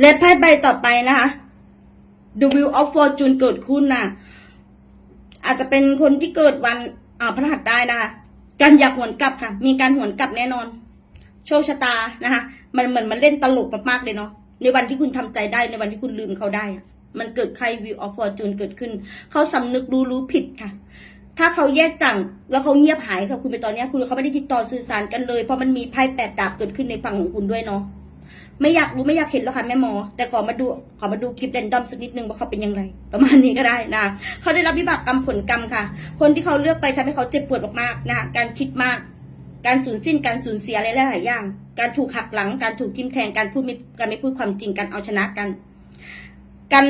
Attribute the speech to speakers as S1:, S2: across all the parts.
S1: และไพ่ใบต่อไปนะคะ The Wheel of Fortune เกิดขึ้นนะอาจจะเป็นคนที่เกิดวันอ่าพฤหัสได้นะคะการอยากหวนกลับค่ะ มีการหวนกลับแน่นอน โชคชะตานะคะ มันเหมือนมันเล่นตลกมากๆเลยเนาะในวันที่คุณทำใจได้ในวันที่คุณลืมเขาได้ มันเกิดใคร Wheel of Fortune เกิดขึ้น เขาสำนึกรู้รู้ผิดค่ะ ถ้าเขาแยกจังแล้วเขาเงียบหายค่ะคุณไปตอนนี้คุณเขาไม่ได้ติดต่อสื่อสารกันเลยเพราะมันมีไพ่แปดดาบเกิดขึ้นในฝั่งของคุณด้วยเนาะ ไม่อยากรู้ไม่อยากเห็นแล้วค่ะแม่หมอ แต่ขอมาดูขอมาดูคลิปเรนดอมสักนิดนึงว่าเขาเป็นยังไงประมาณนี้ก็ได้นะเขาได้รับวิบากกรรมผลกรรมค่ะ คนที่เขาเลือกไปทำให้เขาเจ็บปวดมากๆนะการคิดมาก การสูญสิ้นการสูญเสียอะไรหลายอย่าง การถูกหักหลัง การถูกทิมแทงการพูดไม่การไม่พูดความจริงการเอาชนะกัน การ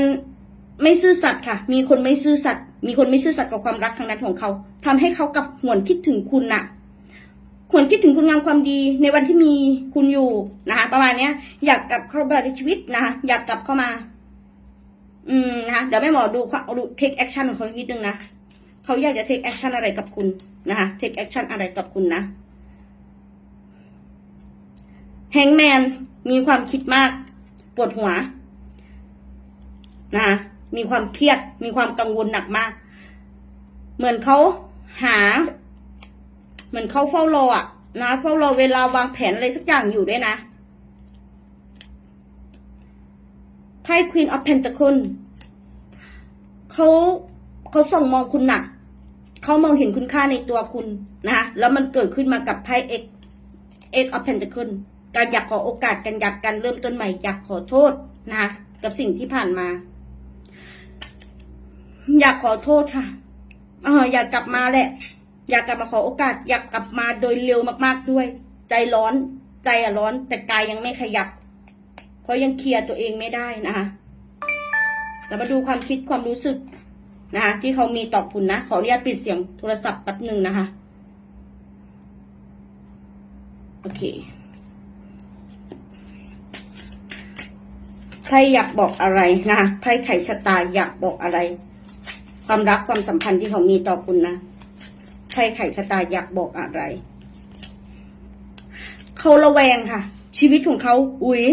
S1: ไม่ซื่อสัตย์ค่ะ มีคนไม่ซื่อสัตย์มีคนไม่ซื่อสัตย์กับความรักทางนั้นของเขาทำให้เขากลับหวนคิดถึงคุณน่ะ ควรคิดถึงคุณงามความดีในวันที่มีคุณอยู่นะคะประมาณเนี้ย อยากกลับเข้ามาในชีวิตนะคะอยากกลับเข้ามา อืมนะคะเดี๋ยวแม่หมอดูดูเทคแอคชั่นของเขานิดนึงนะเขาอยากจะเทคแอคชั่นอะไรกับคุณนะคะเทคแอคชั่นอะไรกับคุณนะแฮงแมนมีความคิดมากปวดหัวนะคะมีความเครียด มีความกังวลหนักมาก เหมือนเขาหา เหมือนเขาเฝ้ารออะนะเฝ้ารอเวลาวางแผนอะไรสักอย่างอยู่ด้วยนะไพ่ Queen of Pentacle เขาเขาส่องมองคุณหนัก เขามองเห็นคุณค่าในตัวคุณนะแล้วมันเกิดขึ้นมากับไพ่ X X of Pentacle การอยากขอโอกาสกันอยากกันเริ่มต้นใหม่อยากขอโทษนะกับสิ่งที่ผ่านมา อยากขอโทษค่ะอออยากกลับมาแหละ อยากกลับมาขอโอกาส อยากกลับมาโดยเร็วมากๆด้วย ใจร้อน ใจอะร้อน แต่กายยังไม่ขยับ เพราะยังเคลียร์ตัวเองไม่ได้นะคะเรามาดูความคิดความรู้สึกนะคะที่เขามีต่อคุณนะขออนุญาตปิดเสียงโทรศัพท์แป๊บหนึ่งนะคะ โอเค ใครอยากบอกอะไรนะคะไพ่ไขชะตาอยากบอกอะไร ความรักความสัมพันธ์ที่เขามีต่อคุณนะ ไพ่ไข่ชะตาอยากบอกอะไร เขาระแวงค่ะ ชีวิตของเขาอุ๊ย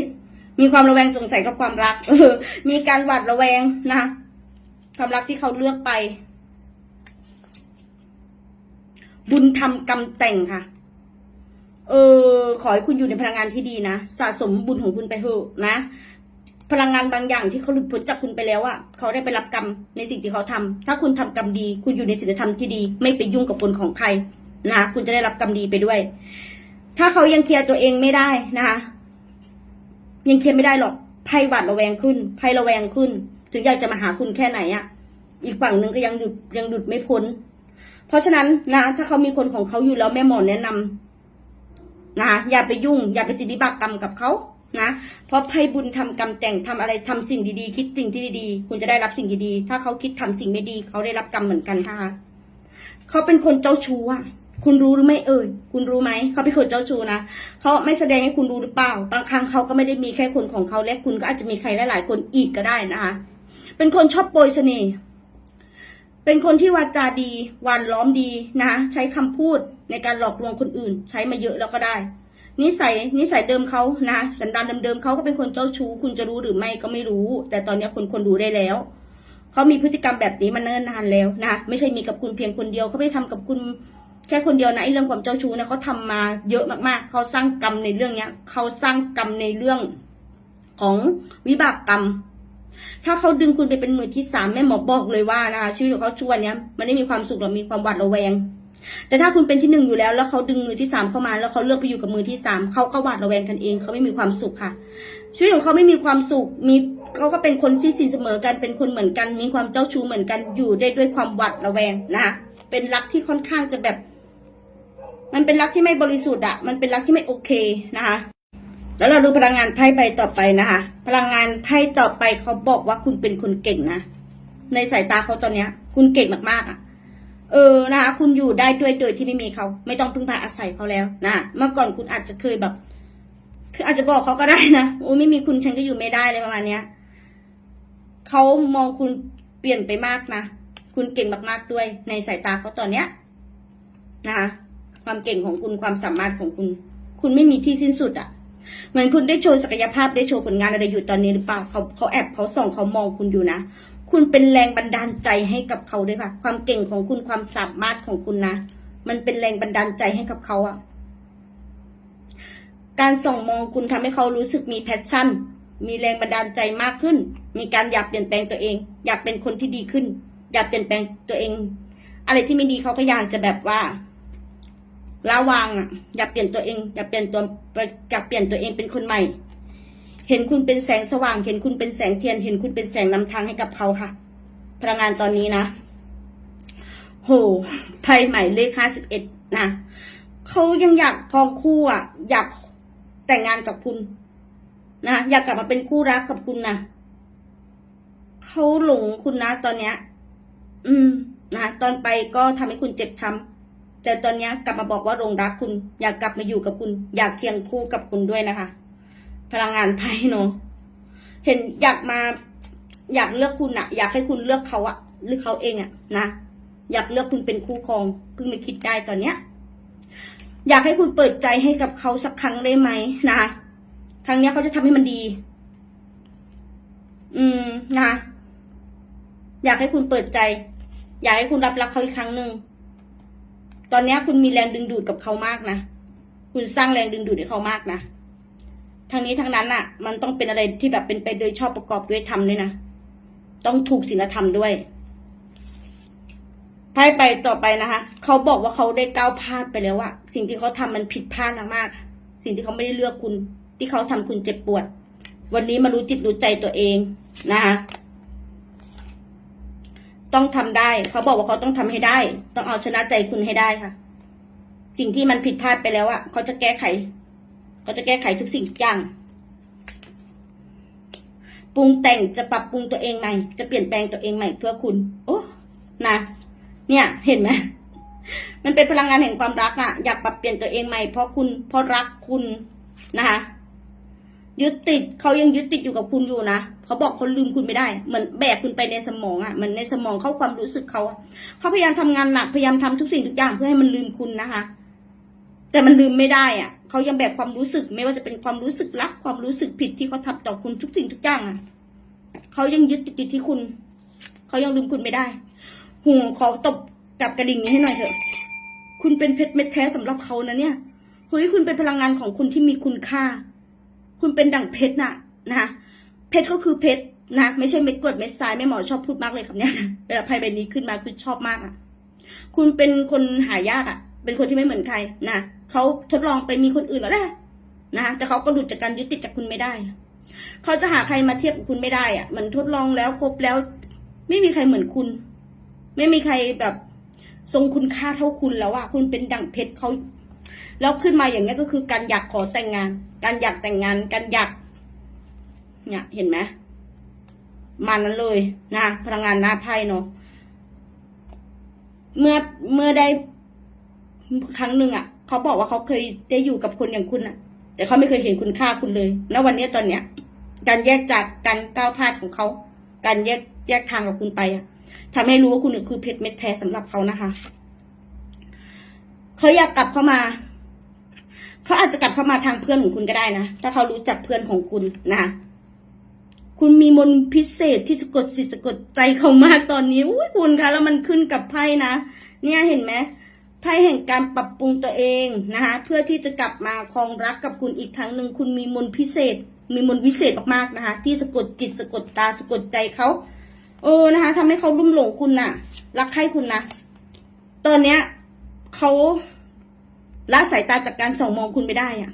S1: มีความระแวงสงสัยกับความรัก เออ มีการหวาดระแวงนะคะความรักที่เขาเลือกไป บุญทำกรรมแต่งค่ะ เออ ขอให้คุณอยู่ในพลังงานที่ดีนะ สะสมบุญของคุณไปเถอะนะ พลังงานบางอย่างที่เขาหลุดพ้นจากคุณไปแล้วอะเขาได้ไปรับกรรมในสิ่งที่เขาทำถ้าคุณทำกรรมดี คุณอยู่ในศีลธรรมที่ดี ไม่ไปยุ่งกับคนของใครนะคะคุณจะได้รับกรรมดีไปด้วย ถ้าเขายังเคลียร์ตัวเองไม่ได้นะคะยังเคลียร์ไม่ได้หรอกไพ่หวาดระแวงขึ้นไพ่ระแวงขึ้น ถึงอยากจะมาหาคุณแค่ไหนอะอีกฝั่งหนึ่งก็ยังหยุดยังหยุดไม่พ้น เพราะฉะนั้นนะถ้าเขามีคนของเขาอยู่แล้วแม่หมอแนะนำนะอย่าไปยุ่ง อย่าไปติดวิบากกรรมกับเขา นะ เพราะไพ่บุญทำกรรมแต่งทำอะไรทำสิ่งดีๆ คิดสิ่งที่ดีๆ คุณจะได้รับสิ่งดีๆ ถ้าเขาคิดทำสิ่งไม่ดี เขาได้รับกรรมเหมือนกันค่ะเขาเป็นคนเจ้าชู้อะ คุณรู้หรือไม่เอ่ย คุณรู้ไหม เขาเป็นคนเจ้าชู้นะ เขาไม่แสดงให้คุณรู้หรือเปล่า บางครั้งเขาก็ไม่ได้มีแค่คนของเขาและคุณก็อาจจะมีใครหลายๆคนอีกก็ได้นะคะ เป็นคนชอบโปรยเสน่ห์เป็นคนที่วาจาดีหวานล้อมดีนะคะใช้คำพูดในการหลอกลวงคนอื่น ใช้มาเยอะแล้วก็ได้ นิสัยนิสัยเดิมเขานะสันดานเดิมๆเขาก็เป็นคนเจ้าชู้ คุณจะรู้หรือไม่ก็ไม่รู้ แต่ตอนนี้คนคนรู้ได้แล้วเขามีพฤติกรรมแบบนี้มาเนิ่นนานแล้วนะไม่ใช่มีกับคุณเพียงคนเดียวเขาไม่ได้ทำกับคุณแค่คนเดียวนะไอ้เรื่องความเจ้าชู้นะเขาทำมาเยอะมากๆเขาสร้างกรรมในเรื่องเนี้ยเขาสร้างกรรมในเรื่องของวิบากกรรม ถ้าเขาดึงคุณไปเป็นมือที่สามแม่หมอบอกเลยว่านะคะชีวิตของเขาช่วงเนี้ยมันไม่มีความสุขหรอกมีความหวาดระแวง แต่ถ้าคุณเป็นที่หนึ่งอยู่แล้ว แล้วเขาดึงมือที่สามเข้ามา แล้วเขาเลือกไปอยู่กับมือที่สามเขาก็หวาดระแวงกันเอง เขาไม่มีความสุขค่ะ ชีวิตของเขาไม่มีความสุข มีเขาก็เป็นคนที่สินเสมอกัน เป็นคนเหมือนกัน มีความเจ้าชู้เหมือนกัน อยู่ได้ด้วยความหวาดระแวงนะคะเป็นรักที่ค่อนข้างจะแบบ มันเป็นรักที่ไม่บริสุทธิ์อะมันเป็นรักที่ไม่โอเคนะคะ แล้วเราดูพลังงานไพ่ใบต่อไปนะคะ พลังงานไพ่ต่อไปเขาบอกว่าคุณเป็นคนเก่งนะ ในสายตาเขาตอนเนี้ย คุณเก่งมากๆอะ่ะ เออนะคะคุณอยู่ได้ด้วยโดยที่ไม่มีเขา ไม่ต้องพึ่งพาอาศัยเขาแล้วนะเมื่อก่อนคุณอาจจะเคยแบบ คืออาจจะบอกเขาก็ได้นะโอ้ไม่มีคุณฉันก็อยู่ไม่ได้เลยประมาณเนี้ยเขามองคุณเปลี่ยนไปมากนะคุณเก่งมากๆด้วย ในสายตาเขาตอนเนี้ยนะคะความเก่งของคุณความสามารถของคุณ คุณไม่มีที่สิ้นสุดอะ่ะเหมือนคุณได้โชว์ศักยภาพได้โชว์ผลงานอะไรอยู่ตอนนี้หรือเปล่าเขาเขาแอบเขาส่องเขามองคุณอยู่นะ คุณเป็นแรงบันดาลใจให้กับเขาด้วยค่ะ ความเก่งของคุณความสามารถของคุณนะ มันเป็นแรงบันดาลใจให้กับเขาอะการส่องมองคุณทำให้เขารู้สึกมีแพชชั่น มีแรงบันดาลใจมากขึ้น มีการอยากเปลี่ยนแปลงตัวเอง อยากเป็นคนที่ดีขึ้น อยากเปลี่ยนแปลงตัวเอง อะไรที่ไม่ดีเขาก็อยากจะแบบว่าละวางอะอยากเปลี่ยนตัวเอง อยากเปลี่ยนตัวอยากเปลี่ยนตัวเองเป็นคนใหม่ เห็นคุณเป็นแสงสว่าง เห็นคุณเป็นแสงเทียน เห็นคุณเป็นแสงนำทางให้กับเขาค่ะ พลังงานตอนนี้นะ โหไพ่ใหม่เลขห้าสิบเอ็ดนะเขายังอยากครองคู่อะ อยากแต่งงานกับคุณ นะอยากกลับมาเป็นคู่รักกับคุณนะเขาหลงคุณนะตอนเนี้ย อืม นะตอนไปก็ทำให้คุณเจ็บช้ำแต่ตอนเนี้ยกลับมาบอกว่าหลงรักคุณ อยากกลับมาอยู่กับคุณ อยากเคียงคู่กับคุณด้วยนะคะ พลังงานไพ่เนาะเห็นอยากมา อยากเลือกคุณอะอยากให้คุณเลือกเขาอะหรือกเขาเองอะนะอยากเลือกคุณเป็นคู่ครองเพิ่งมาคิดได้ตอนเนี้ย อยากให้คุณเปิดใจให้กับเขาสักครั้งได้ไหมนะคะครั้งเนี้ยเขาจะทำให้มันดี อืมนะคะอยากให้คุณเปิดใจ อยากให้คุณรับรักเขาอีกครั้งหนึ่งตอนเนี้ยคุณมีแรงดึงดูดกับเขามากนะ คุณสร้างแรงดึงดูดให้เขามากนะ ทางนี้ทางนั้นอะมันต้องเป็นอะไรที่แบบเป็นไปโดยชอบประกอบด้วยธรรมด้วยนะ ต้องถูกศีลธรรมด้วยไพ่ไปต่อไปนะคะเขาบอกว่าเขาได้ก้าวพลาดไปแล้วอะสิ่งที่เขาทำมันผิดพลาดมาก สิ่งที่เขาไม่ได้เลือกคุณ ที่เขาทำคุณเจ็บปวด วันนี้มารู้จิตรู้ใจตัวเองนะคะต้องทำได้ เขาบอกว่าเขาต้องทำให้ได้ ต้องเอาชนะใจคุณให้ได้ค่ะ สิ่งที่มันผิดพลาดไปแล้วอะเขาจะแก้ไข เขาจะแก้ไขทุกสิ่งทุกอย่าง ปรุงแต่งจะปรับปรุงตัวเองใหม่ จะเปลี่ยนแปลงตัวเองใหม่เพื่อคุณ โอ้นะ เนี่ยเห็นไหมมันเป็นพลังงานแห่งความรักอะอยากปรับเปลี่ยนตัวเองใหม่เพราะคุณเพราะรักคุณนะคะยึดติดเขายังยึดติดอยู่กับคุณอยู่นะเขาบอกเขาลืมคุณไม่ได้ เหมือนแบกคุณไปในสมองอะเหมือนในสมองเข้าความรู้สึกเขาเขาพยายามทำงานหนักพยายามทำทุกสิ่งทุกอย่างเพื่อให้มันลืมคุณนะคะ แต่มันลืมไม่ได้อะเขายังแบกความรู้สึก ไม่ว่าจะเป็นความรู้สึกรักความรู้สึกผิดที่เขาทำต่อคุณทุกสิ่งทุกอย่างอะเขายังยึดติดอยู่ที่คุณเขายังลืมคุณไม่ได้หูขอตบกับกระดิ่งนี้ให้หน่อยเถอะ คุณเป็นเพชรเม็ดแท้สำหรับเขานะเนี่ยเฮ้ยคุณเป็นพลังงานของคุณที่มีคุณค่า คุณเป็นดั่งเพชรน่ะนะะเพชรก็คือเพชรนะไม่ใช่เม็ดกรวดเม็ดทรายแม่หมอชอบพูดมากเลยคำเนี้ยนะเวลาไพ่ใบนี้ขึ้นมาคือชอบมากอะ คุณเป็นคนหายากอะ เป็นคนที่ไม่เหมือนใครนะเขาทดลองไปมีคนอื่นแล้วแหละนะแต่เขาก็หลุดจากการยึดติดจากคุณไม่ได้เขาจะหาใครมาเทียบกับคุณไม่ได้อะมันทดลองแล้วครบแล้ว ไม่มีใครเหมือนคุณ ไม่มีใครแบบทรงคุณค่าเท่าคุณแล้วอะคุณเป็นดั่งเพชรเขาแล้วขึ้นมาอย่างเงี้ยก็คือการอยากขอแต่งงาน การอยากแต่งงาน การอยาก เนี่ยเห็นไหมมานั้นเลยนะพลังงานหน้าไพ่เนาะเมื่อเมื่อได้ ครั้งหนึ่งอะเขาบอกว่าเขาเคยได้อยู่กับคนอย่างคุณอะ แต่เขาไม่เคยเห็นคุณค่าคุณเลย แล้ววันนี้ตอนเนี้ย การแยกจากการก้าวพลาดของเขา การแยกแยกทางกับคุณไปอะทำให้รู้ว่าคุณคือเพชรเม็ดแท้สำหรับเขานะคะเขาอยากกลับเข้ามาเขาอาจจะกลับเข้ามาทางเพื่อนของคุณก็ได้นะถ้าเขารู้จักเพื่อนของคุณนะคุณมีมนต์พิเศษที่สะกดสิทธิ์สะกดใจเขามากตอนนี้อุ้ยคุณคะแล้วมันขึ้นกับไพ่นะเนี่ยเห็นไหม ไพ่แห่งการปรับปรุงตัวเองนะคะเพื่อที่จะกลับมาครองรักกับคุณอีกครั้งหนึ่งคุณมีมนต์พิเศษ มีมนต์วิเศษมากๆนะคะ ที่สะกดจิตสะกดตาสะกดใจเขาเออนะคะทำให้เขาลุ่มหลงคุณน่ะ รักใครคุณนะตอนเนี้ยเขาละสายตาจากการส่องมองคุณไม่ได้อะ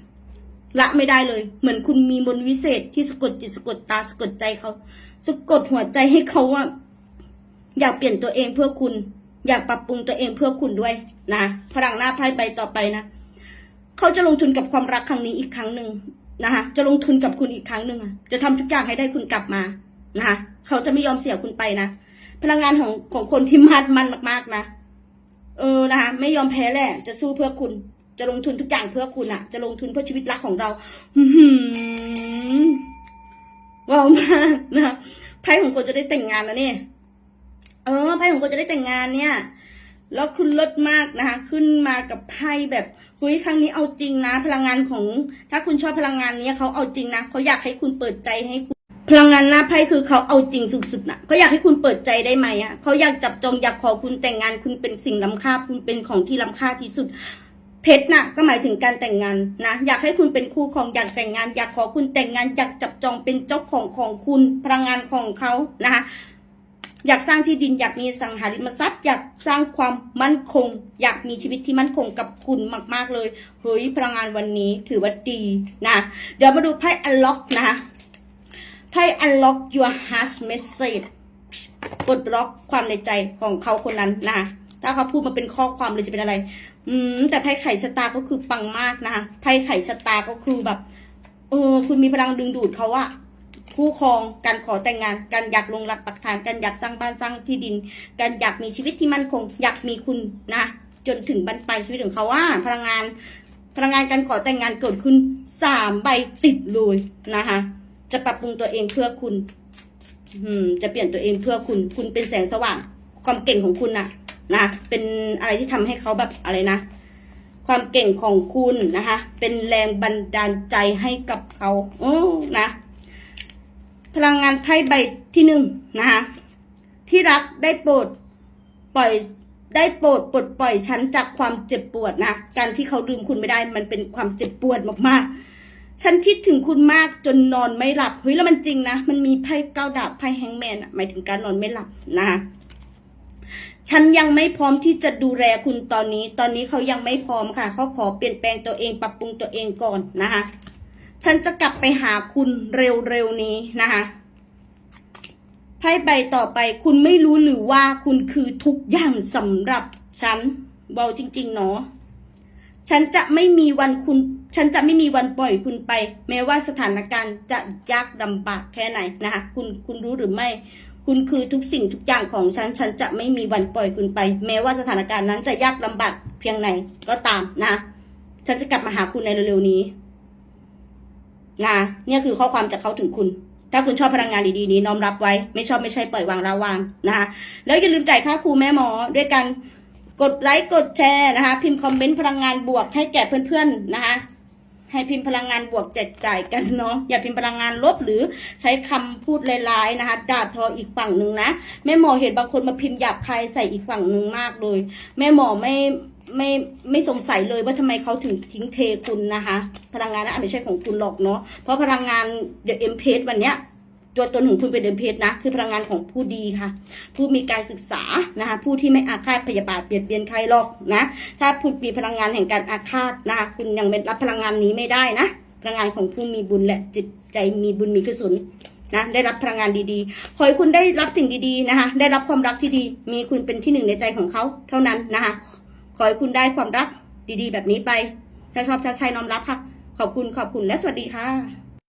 S1: ละไม่ได้เลย เหมือนคุณมีมนต์วิเศษที่สะกดจิตสะกดตาสะกดใจเขาสะกดหัวใจให้เขาว่า อยากเปลี่ยนตัวเองเพื่อคุณ อยากปรับปรุงตัวเองเพื่อคุณด้วยนะพลังหน้าไพ่ใบต่อไปนะเขาจะลงทุนกับความรักครั้งนี้อีกครั้งหนึ่งนะคะจะลงทุนกับคุณอีกครั้งหนึ่งจะทำทุกอย่างให้ได้คุณกลับมานะคะเขาจะไม่ยอมเสียคุณไปนะพลังงานของของคนที่มัดมันมาก ๆนะเออนะคะไม่ยอมแพ้แหละ จะสู้เพื่อคุณ จะลงทุนทุกอย่างเพื่อคุณอะจะลงทุนเพื่อชีวิตรักของเราว้าวมากนะไพ่ของคนจะได้แต่งงานแล้วเนี่ย เออไพ่ของคนจะได้แต่งงานเนี่ย แล้วคุณลิศมากนะคะ ขึ้นมากับไพ่แบบเฮ้ยครั้งนี้เอาจริงนะ พลังงานของ ถ้าคุณชอบพลังงานนี้เขาเอาจริงนะเขาอยากให้คุณเปิดใจให้คุณพลังงานหน้าไพ่คือเขาเอาจริงสุดๆนะเขาอยากให้คุณเปิดใจได้ไหมอะเขาอยากจับจองอยากขอคุณแต่งงานคุณเป็นสิ่งล้ำค่าคุณเป็นของที่ล้ำค่าที่สุด เพชรน่ะ ก็หมายถึงการแต่งงานนะอยากให้คุณเป็นคู่ของอยากแต่งงาน อยากขอคุณแต่งงาน อยากจับจองเป็นเจ้าของของคุณพลังงานของเขานะคะ อยากสร้างที่ดินอยากมีสังหาริมทรัพย์อยากสร้างความมั่นคง อยากมีชีวิตที่มั่นคงกับคุณมาก ๆเลยเฮ้ยพลังงานวันนี้ถือว่าดีนะเดี๋ยวมาดูไพ่ unlock นะคะไพ่ unlock your heart message ปลดล็อกความในใจของเขาคนนั้นนะคะถ้าเขาพูดมาเป็นข้อความเลยจะเป็นอะไร อืม แต่ไพ่ไข่ชะตาก็คือปังมากนะคะไพ่ไข่ชะตาก็คือแบบ เออ คุณมีพลังดึงดูดเขาอะ คู่ครองการขอแต่งงานการอยากลงหลักปักฐานการอยากสร้างบ้านสร้างที่ดินการอยากมีชีวิตที่มั่นคง อยากมีคุณนะ จนถึงบรรปลายชีวิตของเขาว่า พลังงานพลังงานการขอแต่งงานเกิดขึ้นสามใบติดเลยนะคะจะปรับปรุงตัวเองเพื่อคุณอืมจะเปลี่ยนตัวเองเพื่อคุณ คุณเป็นแสงสว่าง ความเก่งของคุณนะนะเป็นอะไรที่ทำให้เขาแบบอะไรนะ ความเก่งของคุณนะคะ เป็นแรงบันดาลใจให้กับเขาโอ้นะ พลังงานไพ่ใบที่หนึ่งนะคะที่รักได้โปรดปล่อยได้โปรดปลดปล่อยฉันจากความเจ็บปวดนะการที่เขาลืมคุณไม่ได้มันเป็นความเจ็บปวดมากๆ ฉันคิดถึงคุณมากจนนอนไม่หลับเฮ้ยแล้วมันจริงนะ มันมีไพ่เก้าดาบไพ่แฮงแมนอะหมายถึงการนอนไม่หลับนะคะฉันยังไม่พร้อมที่จะดูแลคุณตอนนี้ ตอนนี้เขายังไม่พร้อมค่ะเขาขอเปลี่ยนแปลงตัวเองปรับปรุงตัวเองก่อนนะคะ ฉันจะกลับไปหาคุณเร็วๆนี้นะคะไพ่ใบต่อไปคุณไม่รู้หรือว่าคุณคือทุกอย่างสำหรับฉันเบาจริง ๆ เนาะฉันจะไม่มีวันคุณ ฉันจะไม่มีวันปล่อยคุณไป แม้ว่าสถานการณ์จะยากลำบากแค่ไหนนะคะคุณคุณรู้หรือไม่ คุณคือทุกสิ่งทุกอย่างของฉัน ฉันจะไม่มีวันปล่อยคุณไป แม้ว่าสถานการณ์นั้นจะยากลำบากเพียงไหนก็ตามนะ ฉันจะกลับมาหาคุณในเร็วๆนี้ นะเนี่ยคือข้อความจากเขาถึงคุณ ถ้าคุณชอบพลังงานดีๆนี้น้อมรับไว้ ไม่ชอบไม่ใช่ปล่อยวางละวางนะคะแล้วอย่าลืมจ่ายค่าครูแม่หมอด้วยกันกดไลค์กดแชร์นะคะ พิมพ์คอมเมนต์พลังงานบวกให้แก่เพื่อนๆนะคะให้พิมพ์พลังงานบวกแจกจ่ายกันเนาะอย่าพิมพ์พลังงานลบหรือใช้คำพูดร้ายๆนะคะด่าทออีกฝั่งหนึ่งนะแม่หมอเห็นบางคนมาพิมพ์หยาบคายใส่อีกฝั่งหนึ่งมากเลย แม่หมอไม่ ไม่ไม่สงสัยเลยว่าทำไมเขาถึงทิ้งเทคุณนะคะ พลังงานนั้นไม่ใช่ของคุณหรอกเนาะเพราะพลังงานเดอะเอ็มเพสวันเนี้ยตัวตนของคุณเป็นเดมเพชนะ คือพลังงานของผู้ดีค่ะ ผู้มีการศึกษานะคะผู้ที่ไม่อาฆาตพยาบาทเบียดเบียนใครหรอกนะถ้าคุณมีพลังงานแห่งการอาฆาตนะคะคุณยังเป็นรับพลังงานนี้ไม่ได้นะพลังงานของผู้มีบุญและจิตใจมีบุญมีกุศลนะได้รับพลังงานดีๆ ขอให้คุณได้รับสิ่งดีๆนะคะ ได้รับความรักที่ดี มีคุณเป็นที่หนึ่งในใจของเขาเท่านั้นนะคะ ขอให้คุณได้ความรักดีๆ แบบนี้ไป ถ้าชอบถ้าใช้น้อมรับค่ะ ขอบคุณขอบคุณและสวัสดีค่ะ